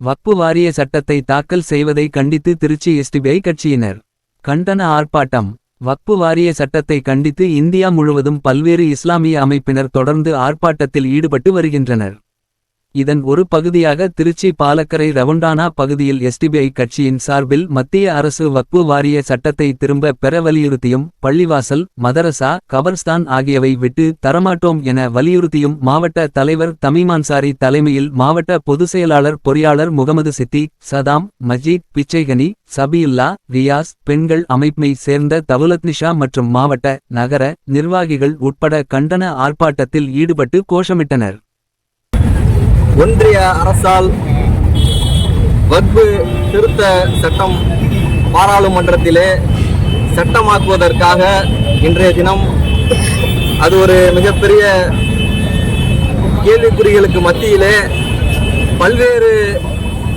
வக்பு வாரிய சட்டத்தை தாக்கல் செய்வதை கண்டித்து திருச்சி எஸ்டிபிஐ கட்சியினர். கண்டன ஆர்ப்பாட்டம். வக்பு வாரிய சட்டத்தை கண்டித்து இந்தியா முழுவதும் பல்வேறு இஸ்லாமிய அமைப்பினர் தொடர்ந்து ஆர்ப்பாட்டத்தில் ஈடுபட்டு வருகின்றனர். இதன் ஒரு பகுதியாக திருச்சி பாலக்கரை ரவுண்டானா பகுதியில் எஸ்டிபிஐ கட்சியின் சார்பில் மத்திய அரசு வக்பு வாரிய சட்டத்தை திரும்ப பெற வலியுறுத்தியும் பள்ளிவாசல் மதரசா கபர்ஸ்தான் ஆகியவை விட்டு தரமாட்டோம் என வலியுறுத்தியும் மாவட்ட தலைவர் தமிமான்சாரி தலைமையில் மாவட்ட பொதுச் செயலாளர் பொறியாளர் முகமது சித்தி சதாம் மஜீத் பிச்சைகனி சபியுல்லா ரியாஸ் பெண்கள் அமைப்பை சேர்ந்த தவுலத்னிஷா மற்றும் மாவட்ட நகர நிர்வாகிகள் உட்பட கண்டன ஆர்ப்பாட்டத்தில் ஈடுபட்டு கோஷமிட்டனர். ஒன்றிய அரசால் வக்பு திருத்த சட்டம் பாராளுமன்றத்திலே சட்டமாக்குவதற்காக இன்றைய தினம் அது ஒரு மிகப்பெரிய கேள்விக்குறிகளுக்கு மத்தியிலே பல்வேறு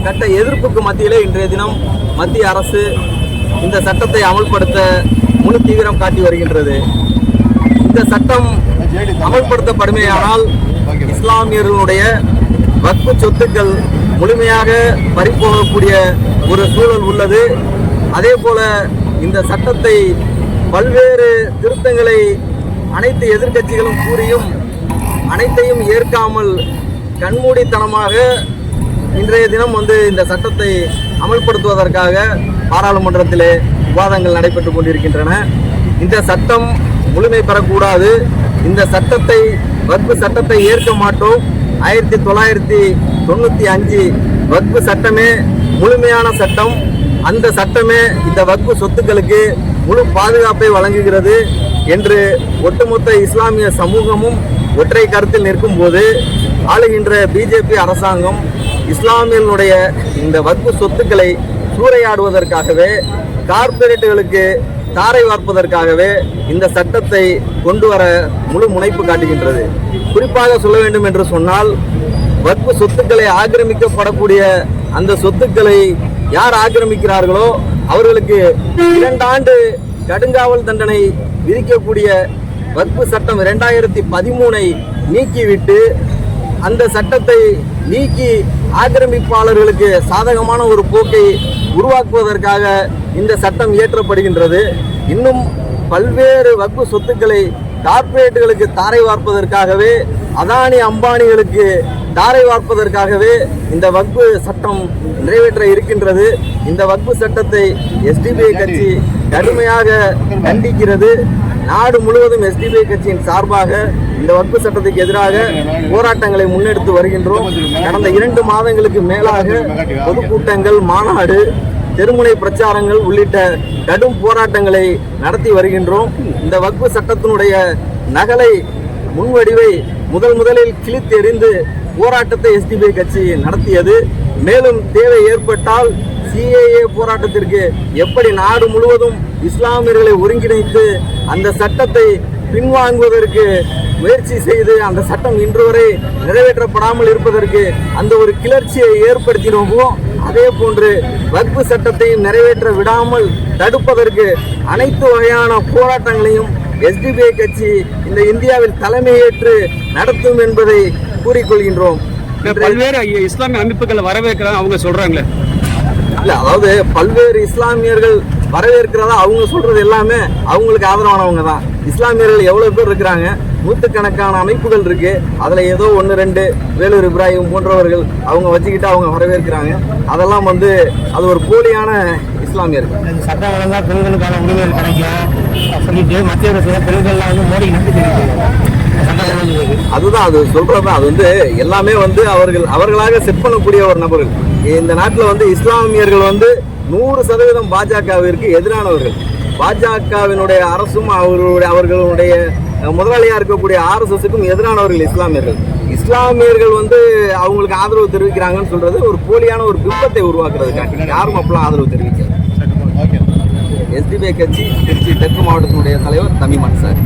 கட்ட எதிர்ப்புக்கு மத்தியிலே இன்றைய தினம் மத்திய அரசு இந்த சட்டத்தை அமல்படுத்த முழு தீவிரம் காட்டி வருகின்றது. இந்த சட்டம் அமல்படுத்தப்படுமேயானால் இஸ்லாமியர்களுடைய வக்பு சொத்துக்கள் முழுமையாக பறிப்போகக்கூடிய ஒரு சூழல் உள்ளது. அதே போல இந்த சட்டத்தை பல்வேறு திருத்தங்களை அனைத்து எதிர்க்கட்சிகளும் கூறியும் அனைத்தையும் ஏற்காமல் கண்மூடித்தனமாக இன்றைய தினம் வந்து இந்த சட்டத்தை அமல்படுத்துவதற்காக பாராளுமன்றத்திலே விவாதங்கள் நடைபெற்றுக் கொண்டிருக்கின்றன. இந்த சட்டம் முழுமை பெறக்கூடாது. இந்த சட்டத்தை வக்பு சட்டத்தை ஏற்க மாட்டோம். ஆயிரத்தி தொள்ளாயிரத்தி தொண்ணூற்றி அஞ்சு வக்பு சட்டமே முழுமையான சட்டம். அந்த சட்டமே இந்த வக்பு சொத்துக்களுக்கு முழு பாதுகாப்பை வழங்குகிறது என்று ஒட்டுமொத்த இஸ்லாமிய சமூகமும் ஒற்றை கருத்தில் நிற்கும் போது ஆளுகின்ற பிஜேபி அரசாங்கம் இஸ்லாமியனுடைய இந்த வக்பு சொத்துக்களை சூறையாடுவதற்காகவே கார்ப்பரேட்டுகளுக்கு தாரை வார்ப்பதற்காகவே இந்த சட்டத்தை கொண்டு வர முழு முனைப்பு காட்டுகின்றது. குறிப்பாக சொல்ல வேண்டும் என்று சொன்னால் வக்பு சொத்துக்களை ஆக்கிரமிக்கப்படக்கூடிய அந்த சொத்துக்களை யார் ஆக்கிரமிக்கிறார்களோ அவர்களுக்கு இரண்டாண்டு கடுங்காவல் தண்டனை விதிக்கக்கூடிய வக்பு சட்டம் இரண்டாயிரத்தி பதிமூனை நீக்கிவிட்டு அந்த சட்டத்தை நீக்கி ஆக்கிரமிப்பாளர்களுக்கு சாதகமான ஒரு போக்கை உருவாக்குவதற்காக இந்த சட்டம் இயற்றப்படுகின்றது. இன்னும் பல்வேறு வக்பு சொத்துக்களை கார்ப்பரேட்டுகளுக்கு தாரை வார்ப்பதற்காகவே அதானி அம்பானிகளுக்கு தாரை வார்ப்பதற்காகவே இந்த வக்பு சட்டம் நிறைவேற்ற இருக்கின்றது. இந்த வக்பு சட்டத்தை எஸ்டிபிஐ கட்சி கடுமையாக கண்டிக்கிறது. நாடு முழுவதும் எஸ்டிபிஐ கட்சியின் சார்பாக இந்த வக்பு சட்டத்துக்கு எதிராக போராட்டங்களை முன்னெடுத்து வருகின்றோம். கடந்த இரண்டு மாதங்களுக்கு மேலாக பொதுக்கூட்டங்கள் மாநாடு தெருமுனை பிரச்சாரங்கள் உள்ளிட்ட கடும் போராட்டங்களை நடத்தி வருகின்றோம். இந்த வக்பு சட்டத்தினுடைய நகலை முன்வடிவை முதல் முதலில் கிழித்தெறிந்து போராட்டத்தை எஸ்டிபிஐ கட்சி நடத்தியது. மேலும் தேவை ஏற்பட்டால் சிஏஏ போராட்டத்திற்கு எப்படி நாடு முழுவதும் இஸ்லாமியர்களை ஒருங்கிணைத்து அந்த சட்டத்தை பின்வாங்குவதற்கு முயற்சி செய்து அந்த சட்டம் இன்று வரை நிறைவேற்றப்படாமல் இருப்பதற்கு அந்த ஒரு கிளர்ச்சியை ஏற்படுத்தினோமோ அதே போன்று வக்பு சட்டத்தையும் நிறைவேற்ற விடாமல் தடுப்பதற்கு அனைத்து வகையான போராட்டங்களையும் எஸ்டிபிஐ கட்சி இந்த இந்தியாவில் தலைமையேற்று நடத்தும் என்பதை கூறிக்கொள்கின்றோம். பல்வேறு இஸ்லாமிய அமைப்புகளை வரவேற்கிறாங்க அவங்க சொல்றாங்களே. இல்ல அதாவது பல்வேறு இஸ்லாமியர்கள் வரவேற்கிறதா அவங்க சொல்றது எல்லாமே அவங்களுக்கு ஆதரவானவங்க தான். இஸ்லாமியர்கள் எவ்வளவு பேர் இருக்கிறாங்க? நூற்றுக்கணக்கான அமைப்புகள் இருக்கு. அதுல ஏதோ ஒன்று ரெண்டு வேலூர் இப்ராஹிம் போன்றவர்கள் அவங்க வச்சுக்கிட்டு அவங்க வரவேற்கிறாங்க. அதெல்லாம் வந்து அது ஒரு போலியான இஸ்லாமியர்கள் இந்த சட்டம் ஒழுங்கா பெண்களுக்கான உரிமைகள் கிடைக்கும் சொல்லிட்டு மத்திய அரசு பெண்கள்லாம் வந்து மோடி நம்பி சட்டம் ஒழுங்கு அதுதான் அது சொல்றது அது வந்து எல்லாமே வந்து அவர்கள் அவர்களாக செட் பண்ணக்கூடிய ஒரு நபர்கள். இந்த நாட்டில் வந்து இஸ்லாமியர்கள் வந்து நூறு சதவீதம் பாஜகவிற்கு எதிரானவர்கள். பாஜகவினுடைய அரசும் அவர்களுடைய அவர்களுடைய முதலாளியா இருக்கக்கூடிய ஆர்எஸ்எஸ்க்கும் எதிரானவர்கள் இஸ்லாமியர்கள். இஸ்லாமியர்கள் வந்து அவங்களுக்கு ஆதரவு தெரிவிக்கிறாங்கன்னு சொல்றது ஒரு போலியான ஒரு பிம்பத்தை உருவாக்குறதுக்காக யாரும் அப்பெல்லாம் ஆதரவு தெரிவிக்கல. எஸ்டிபிஐ கட்சி திருச்சி தெற்கு மாவட்டத்தினுடைய தலைவர் தமிமான் சார்.